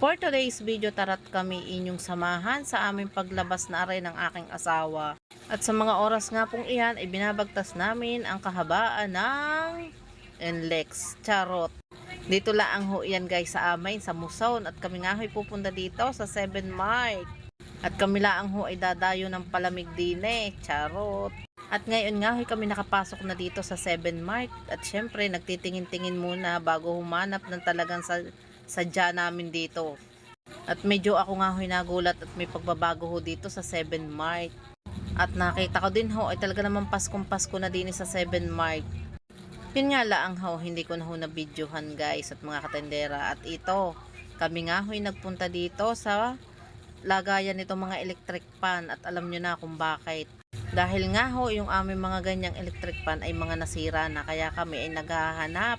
For today's video, tarat kami inyong samahan sa aming paglabas na aray ng aking asawa. At sa mga oras nga pong iyan, ay binabagtas namin ang kahabaan ng NLEX. Charot. Dito lang ho yan guys sa amin, sa Musaon. At kami nga ho'y pupunta dito sa 7 Mart. At kami lang ho ay dadayo ng palamig din eh. Charot. At ngayon nga ho'y kami nakapasok na dito sa 7 Mart. At syempre, nagtitingin-tingin muna bago humanap ng talagang sa sadya namin dito. At medyo ako nga ho'y nagulat at may pagbabago ho dito sa 7 Mart. At nakita ko din ho ay talaga naman Paskong Pasko na din sa 7 Mart. Yun nga lang ho, hindi ko na ho na-videohan guys at mga katendera. At ito, kami nga ho'y nagpunta dito sa lagayan nito mga electric pan at alam nyo na kung bakit. Dahil nga ho, yung aming mga ganyang electric pan ay mga nasira na kaya kami ay naghahanap.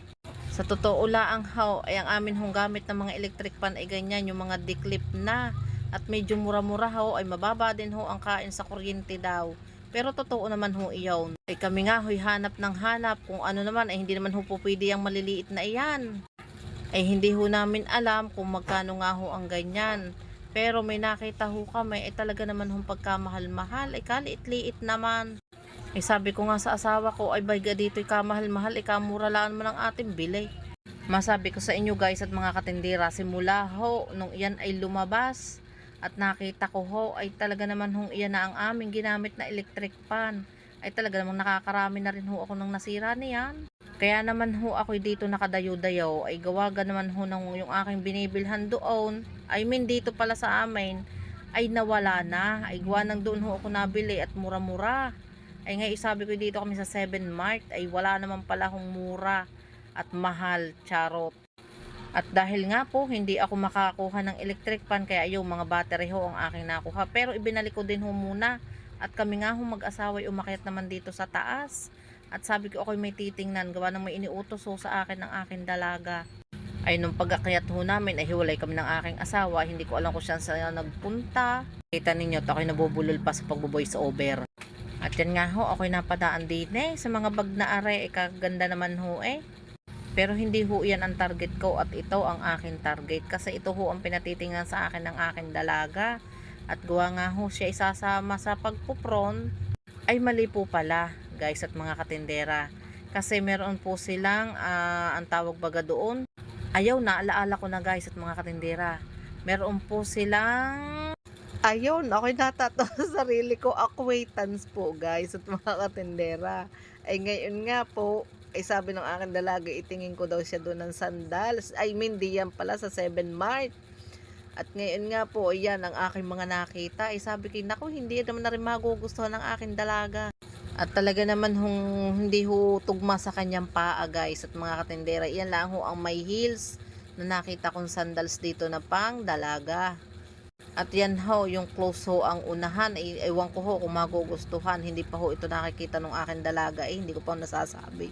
Sa totoo lang ho, ay ang amin hong gamit ng mga electric pan ay ganyan, yung mga declip na. At medyo mura-mura ho, ay mababa din ho ang kain sa kuryente daw. Pero totoo naman ho iyon. Ay kami nga ho'y hanap ng hanap. Kung ano naman, ay hindi naman ho po pwede ang maliliit na iyan. Ay hindi ho namin alam kung magkano nga ho ang ganyan. Pero may nakita ho kami, ay talaga naman hong pagkamahal-mahal. Ay kaliit-liit naman. Ay sabi ko nga sa asawa ko, ay bayga dito'y kamahal-mahal, ay kamuralaan mo ng ating bili. Masabi ko sa inyo guys at mga katindera, simula ho, nung iyan ay lumabas, at nakita ko ho, ay talaga naman hong iyan na ang aming ginamit na electric pan. Ay talaga namang nakakarami na rin ho ako ng nasira niyan. Kaya naman ho ako dito nakadayo-dayo, ay gawaga naman ho ng yung aking binibilhan doon. I mean dito pala sa amin, ay nawala na. Ay gawa nang doon ho ako nabili at mura-mura. Ay ngayon sabi ko dito kami sa 7 Mart, ay wala naman pala hong mura at mahal, charot. At dahil nga po, hindi ako makakuha ng electric pan, kaya yung mga battery ho ang aking nakuha. Pero ibinalik ko din ho muna. At kami nga ho mag-asawa umakyat naman dito sa taas. At sabi ko ako'y may titingnan, gawa ng may iniutos ho sa akin ng aking dalaga. Ay nung pag-akyat ho namin, ay hiwalay kami ng aking asawa. Hindi ko alam kung saan saan nagpunta. Kita ninyo, ako'y nabubulol pa sa pagbo-voice over. At yan nga ho, ako'y napadaan din eh. Sa mga bag na are, eh, kaganda naman ho eh. Pero hindi ho yan ang target ko at ito ang aking target. Kasi ito ho ang pinatitingnan sa akin ng aking dalaga. At gawa nga ho siya isasama sa pagpupron. Ay mali po pala guys at mga katindera. Kasi meron po silang, ah, ang tawag baga doon. Ayaw na, alaala ko na guys at mga katindera. Meron po silang Ayun, ako'y natato sa sarili ko. Acquaintance po guys at mga katindera. Ay ngayon nga po, ay sabi ng aking dalaga, itingin ko daw siya doon ng sandals. I mean, di yan pala sa 7 Mart. At ngayon nga po, ayan ang aking mga nakita. Ay sabi ko, naku, hindi naman na rin magugustuhan ng aking dalaga. At talaga naman hung, hindi ho tugma sa kanyang paa guys at mga katindera. Iyan lang ho ang may heels na nakita kong sandals dito na pang dalaga. At yan ho, yung close ho ang unahan. Ay, ewan ko ho kung magugustuhan. Hindi pa ho ito nakikita ng aking dalaga. Eh, hindi ko pa nasasabi.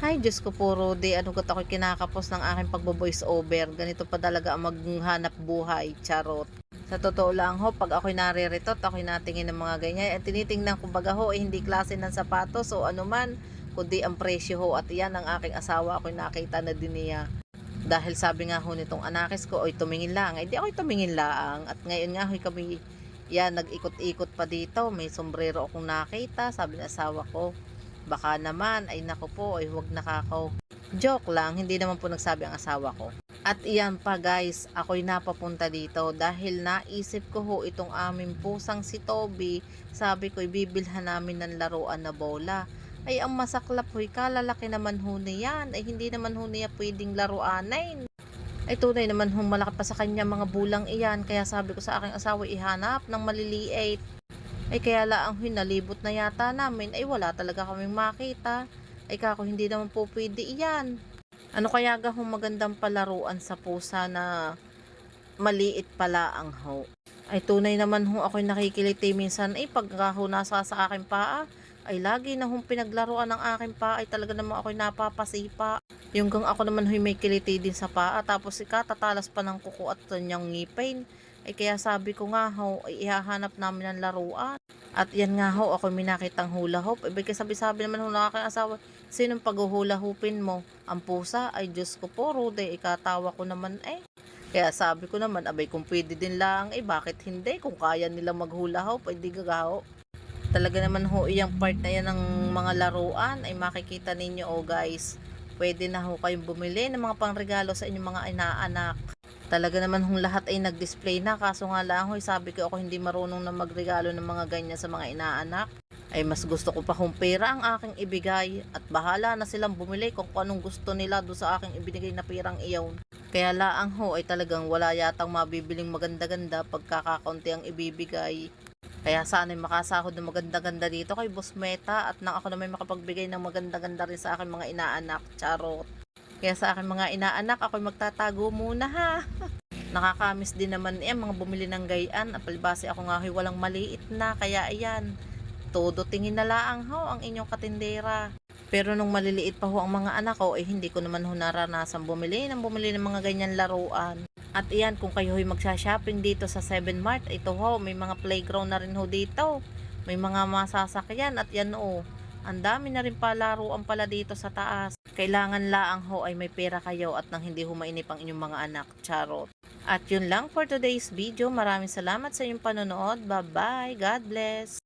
Hay, Diyos ko po, Rudy. Ano gat ako kinakapos ng aking pagbo-voice over. Ganito pa talaga ang maghanap buhay. Charot. Sa totoo lang ho, pag ako'y naririto ako'y natingin ng mga ganyan, at tinitingnan ko baga ho, eh, hindi klase ng sapatos o ano man, kundi ang presyo ho. At yan ang aking asawa, ako'y nakita na din niya. Dahil sabi nga ho nitong anakis ko, oy tumingin lang. Ay di ako'y tumingin lang. At ngayon nga ho'y kami, yan, nag-ikot-ikot pa dito. May sombrero akong nakita. Sabi ng asawa ko, baka naman, ay nako po, ay huwag nakakaw. Joke lang, hindi naman po nagsabi ang asawa ko. At iyan pa guys, ako'y napapunta dito dahil naisip ko ho itong aming pusang si Toby. Sabi ko, bibilhan namin ng laruan na bola. Ay, ang masaklap ho'y kalalaki naman ho niyan. Ay, hindi naman ho niya pwedeng laruanin. Ay, tunay naman hong malaki pa sa kanya mga bulang iyan. Kaya sabi ko sa aking asawa, ihanap ng maliliit. Ay, kaya laang ho'y nalibot na yata namin. Ay, wala talaga kaming makita. Ay, kako, hindi naman po pwede iyan. Ano kaya ga hong magandang palaruan sa pusa na maliit pala ang ho? Ay, tunay naman ho ako'y nakikiliti minsan. Ay, pagka ho nasa sa aking paa, ay lagi na hong pinaglaruan ng aking paa ay talaga naman ako'y napapasipa. Yung gang ako naman huy may kiliti din sa paa tapos ikatatalas pa ng kuko at kanyang ngipin. Ay kaya sabi ko nga ho, ay ihahanap namin ng laruan. At yan nga ho, ako may nakitang hula hoop. Ibig sabi-sabi naman ho ng aking asawa, sinong paghuhula hoopin mo? Ang pusa? Ay Diyos ko po, Rude, ikatawa ko naman eh. Kaya sabi ko naman, abay kung pwede din lang, eh bakit hindi? Kung kaya nila maghula ho, pwede gagaho. Talaga naman ho, iyang part na yan ng mga laruan, ay makikita ninyo oh guys. Pwede na ho kayong bumili ng mga pangregalo sa inyong mga inaanak. Talaga naman hong lahat ay nag-display na, kaso nga lang ho, sabi ko ako hindi marunong na magregalo ng mga ganyan sa mga inaanak. Ay mas gusto ko pa kung ang aking ibigay at bahala na silang bumili kung anong gusto nila do sa aking ibinigay na pirang iyaw. Kaya laang ho ay talagang wala yatang mabibiling maganda-ganda pagkakakunti ang ibibigay. Kaya sana'y makasahod ng maganda-ganda dito kay Boss Meta at nang ako na may makapagbigay ng maganda-ganda rin sa aking mga inaanak. Charot. Kaya sa aking mga inaanak, ako'y magtatago muna ha. Nakakamiss din naman eh, mga bumili ng gayaan. Apalbase ako nga ho'y walang maliit na, kaya ayan. Todo tingin na laang ho ang inyong katindera. Pero nung maliliit pa ho ang mga anak ko, eh hindi ko naman ho naranasan bumili ng bumili ng mga ganyan laruan. At iyan, kung kayo ho'y magsha-shopping dito sa 7 Mart, ito ho, may mga playground na rin ho dito. May mga masasakyan at yan o. Ang dami na rin palaruan pala dito sa taas. Kailangan laang ho ay may pera kayo at nang hindi ho mainip ang inyong mga anak. Charot. At yun lang for today's video. Maraming salamat sa inyong panonood. Bye-bye. God bless.